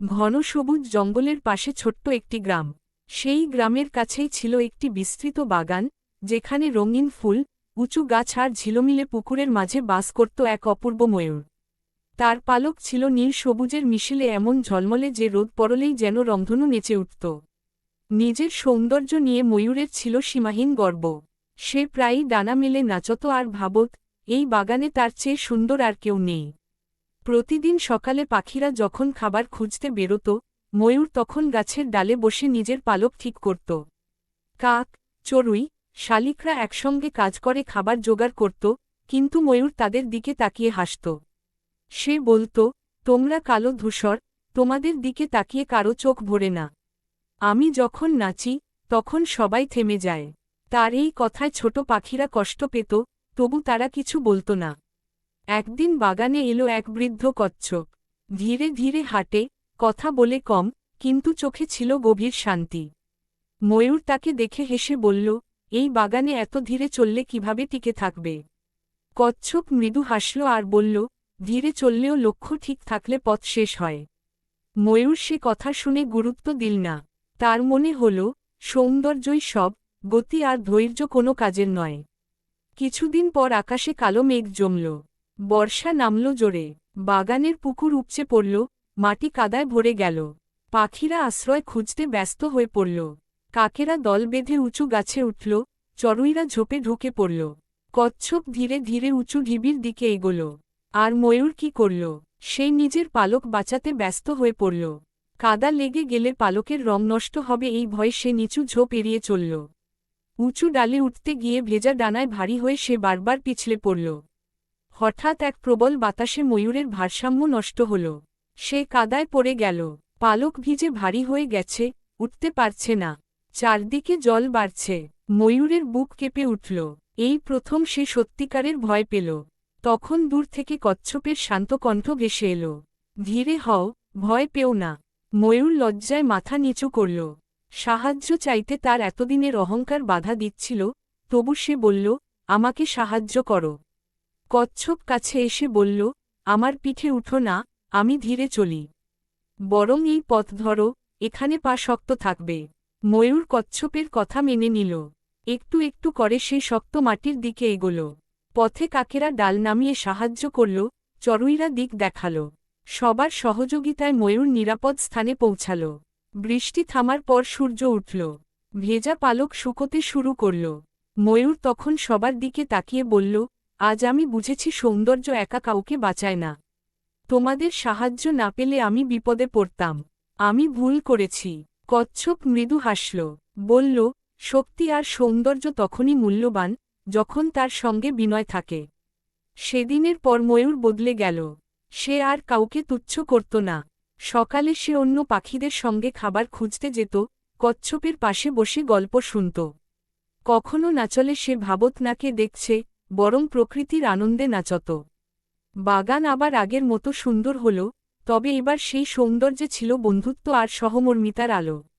ঘন সবুজ জঙ্গলের পাশে ছোট্ট একটি গ্রাম। সেই গ্রামের কাছেই ছিল একটি বিস্তৃত বাগান, যেখানে রঙিন ফুল, উঁচু গাছ আর ঝিলমিলে পুকুরের মাঝে বাস করত এক অপূর্ব ময়ূর। তার পালক ছিল নীল সবুজের মিশেলে এমন ঝলমলে যে রোদ পড়লেই যেন রংধনু নেচে উঠত। নিজের সৌন্দর্য নিয়ে ময়ূরের ছিল সীমাহীন গর্ব। সে প্রায়ই ডানা মেলে নাচত আর ভাবত, এই বাগানে তার চেয়ে সুন্দর আর কেউ নেই। প্রতিদিন সকালে পাখিরা যখন খাবার খুঁজতে বেরোত, ময়ূর তখন গাছের ডালে বসে নিজের পালক ঠিক করত। কাক, চড়ুই, শালিকরা একসঙ্গে কাজ করে, খাবার জোগাড় করত, কিন্তু ময়ূর তাদের দিকে তাকিয়ে হাসত। সে বলত, তোমরা কালো ধূসর, তোমাদের দিকে তাকিয়ে কারও চোখ ভরে না। আমি যখন নাচি, তখন সবাই থেমে যায়। তার এই কথায় ছোট পাখিরা কষ্ট পেত, তবু তারা কিছু বলতো না। একদিন বাগানে এলো এক বৃদ্ধ কচ্ছপ। ধীরে ধীরে হাঁটে, কথা বলে কম, কিন্তু চোখে ছিল গভীর শান্তি। ময়ূর তাকে দেখে হেসে বলল, এই বাগানে এত ধীরে চললে কীভাবে টিকে থাকবে? কচ্ছপ মৃদু হাসল আর বলল, ধীরে চললেও লক্ষ্য ঠিক থাকলে পথ শেষ হয়। ময়ূর সে কথা শুনে গুরুত্ব দিল না। তার মনে হল, সৌন্দর্যই সব, গতি আর ধৈর্য কোনো কাজের নয়। কিছুদিন পর আকাশে কালো মেঘ জমল। বর্ষা নামল জোরে। বাগানের পুকুর উপচে পড়ল, মাটি কাদায় ভরে গেল। পাখিরা আশ্রয় খুঁজতে ব্যস্ত হয়ে পড়ল। কাকেরা দল বেঁধে উঁচু গাছে উঠল, চড়ুইরা ঝোপে ঢুকে পড়ল। কচ্ছপ ধীরে ধীরে উঁচু ঢিবির দিকে এগোল। আর ময়ূর কি করল? সেই নিজের পালক বাঁচাতে ব্যস্ত হয়ে পড়ল। কাদা লেগে গেলে পালকের রং নষ্ট হবে এই ভয়ে সে নিচু ঝোপ এড়িয়ে চলল। উঁচু ডালে উঠতে গিয়ে ভেজা ডানায় ভারী হয়ে সে বারবার পিছলে পড়ল। হঠাৎ এক প্রবল বাতাসে ময়ূরের ভারসাম্য নষ্ট হল। সে কাদায় পড়ে গেল। পালক ভিজে ভারী হয়ে গেছে, উঠতে পারছে না। চারদিকে জল বাড়ছে। ময়ূরের বুক কেঁপে উঠল। এই প্রথম সে সত্যিকারের ভয় পেল। তখন দূর থেকে কচ্ছপের শান্ত কণ্ঠ ভেসে এলো। ধীরে হও, ভয় পেও না। ময়ূর লজ্জায় মাথা নিচু করল। সাহায্য চাইতে তার এতদিনের অহংকার বাধা দিচ্ছিল, তবু সে বলল, আমাকে সাহায্য করো। কচ্ছপ কাছে এসে বলল, আমার পিঠে উঠো না, আমি ধীরে চলি। বরং এই পথ ধরো, এখানে পা শক্ত থাকবে। ময়ূর কচ্ছপের কথা মেনে নিল। একটু একটু করে সে শক্ত মাটির দিকে এগোল। পথে কাকেরা ডাল নামিয়ে সাহায্য করল, চড়ুইরা দিক দেখাল। সবার সহযোগিতায় ময়ূর নিরাপদ স্থানে পৌঁছাল। বৃষ্টি থামার পর সূর্য উঠল। ভেজা পালক শুকোতে শুরু করল। ময়ূর তখন সবার দিকে তাকিয়ে বলল আজ আমি বুঝেছি সৌন্দর্য একা কাউকে বাঁচায় না। তোমাদের সাহায্য না পেলে আমি বিপদে পড়তাম। আমি ভুল করেছি। কচ্ছপ মৃদু হাসল। বলল, শক্তি আর সৌন্দর্য তখনই মূল্যবান, যখন তার সঙ্গে বিনয় থাকে। সেদিনের পর ময়ূর বদলে গেল। সে আর কাউকে তুচ্ছ করত না। সকালে সে অন্য পাখিদের সঙ্গে খাবার খুঁজতে যেত, কচ্ছপের পাশে বসে গল্প শুনত। কখনো নাচলে সে ভাবত নাকে দেখছে বরং প্রকৃতির আনন্দে নাচত। বাগান আবার আগের মতো সুন্দর হল, তবে এবার সেই সৌন্দর্যে ছিল বন্ধুত্ব আর সহমর্মিতার আলো।